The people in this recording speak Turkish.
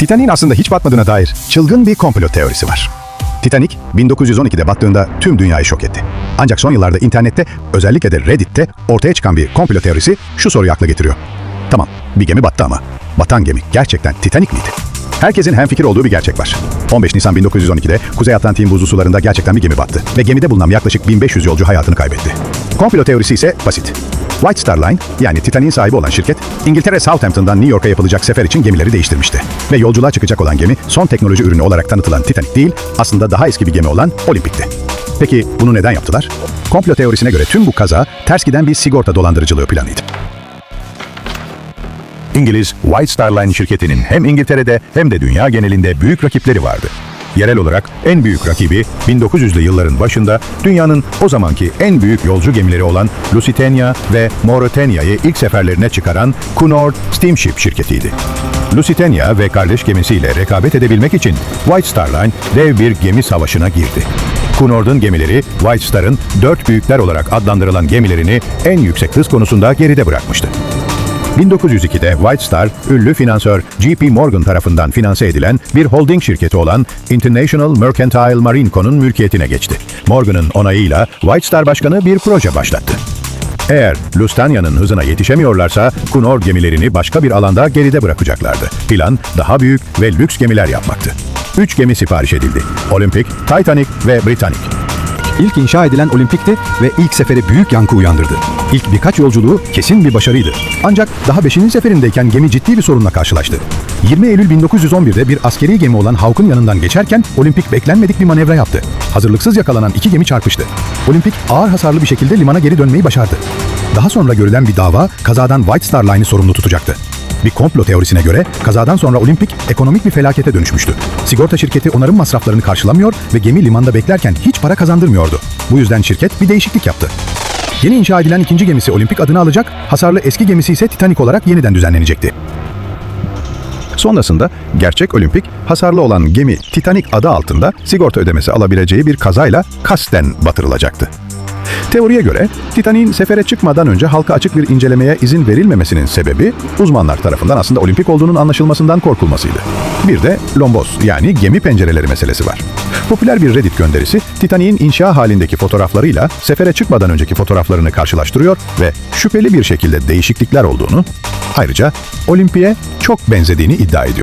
Titanic'in aslında hiç batmadığına dair çılgın bir komplo teorisi var. Titanic 1912'de battığında tüm dünyayı şok etti. Ancak son yıllarda internette özellikle de Reddit'te ortaya çıkan bir komplo teorisi şu soruyu akla getiriyor. Tamam bir gemi battı ama batan gemi gerçekten Titanic miydi? Herkesin hemfikir olduğu bir gerçek var. 15 Nisan 1912'de Kuzey Atlantik'in buzlu sularında gerçekten bir gemi battı ve gemide bulunan yaklaşık 1500 yolcu hayatını kaybetti. Komplo teorisi ise basit. White Star Line yani Titanic'in sahibi olan şirket, İngiltere Southampton'dan New York'a yapılacak sefer için gemileri değiştirmişti. Ve yolculuğa çıkacak olan gemi son teknoloji ürünü olarak tanıtılan Titanic değil, aslında daha eski bir gemi olan Olympic'ti. Peki bunu neden yaptılar? Komplo teorisine göre tüm bu kaza ters giden bir sigorta dolandırıcılığı planıydı. İngiliz White Star Line şirketinin hem İngiltere'de hem de dünya genelinde büyük rakipleri vardı. Yerel olarak en büyük rakibi 1900'lü yılların başında dünyanın o zamanki en büyük yolcu gemileri olan Lusitania ve Mauretania'yı ilk seferlerine çıkaran Cunard Steamship şirketiydi. Lusitania ve kardeş gemisiyle rekabet edebilmek için White Star Line dev bir gemi savaşına girdi. Cunard'ın gemileri White Star'ın dört büyükler olarak adlandırılan gemilerini en yüksek hız konusunda geride bırakmıştı. 1902'de White Star, ünlü finansör J.P. Morgan tarafından finanse edilen bir holding şirketi olan International Mercantile Marine mülkiyetine geçti. Morgan'ın onayıyla White Star Başkanı bir proje başlattı. Eğer Lustania'nın hızına yetişemiyorlarsa Cunard gemilerini başka bir alanda geride bırakacaklardı. Plan daha büyük ve lüks gemiler yapmaktı. Üç gemi sipariş edildi. Olympic, Titanic ve Britannic. İlk inşa edilen Olimpik'ti ve ilk seferi büyük yankı uyandırdı. İlk birkaç yolculuğu kesin bir başarıydı. Ancak daha 5. seferindeyken gemi ciddi bir sorunla karşılaştı. 20 Eylül 1911'de bir askeri gemi olan Hawk'un yanından geçerken Olimpik beklenmedik bir manevra yaptı. Hazırlıksız yakalanan iki gemi çarpıştı. Olimpik ağır hasarlı bir şekilde limana geri dönmeyi başardı. Daha sonra görülen bir dava kazadan White Star Line'ı sorumlu tutacaktı. Bir komplo teorisine göre kazadan sonra Olimpik ekonomik bir felakete dönüşmüştü. Sigorta şirketi onarım masraflarını karşılamıyor ve gemi limanda beklerken hiç para kazandırmıyordu. Bu yüzden şirket bir değişiklik yaptı. Yeni inşa edilen ikinci gemisi Olimpik adını alacak, hasarlı eski gemisi ise Titanic olarak yeniden düzenlenecekti. Sonrasında gerçek Olimpik hasarlı olan gemi Titanic adı altında sigorta ödemesi alabileceği bir kazayla kasten batırılacaktı. Teoriye göre Titanic'in sefere çıkmadan önce halka açık bir incelemeye izin verilmemesinin sebebi uzmanlar tarafından aslında olimpik olduğunun anlaşılmasından korkulmasıydı. Bir de lomboz yani gemi pencereleri meselesi var. Popüler bir Reddit gönderisi Titanic'in inşa halindeki fotoğraflarıyla sefere çıkmadan önceki fotoğraflarını karşılaştırıyor ve şüpheli bir şekilde değişiklikler olduğunu, ayrıca Olimpi'ye çok benzediğini iddia ediyor.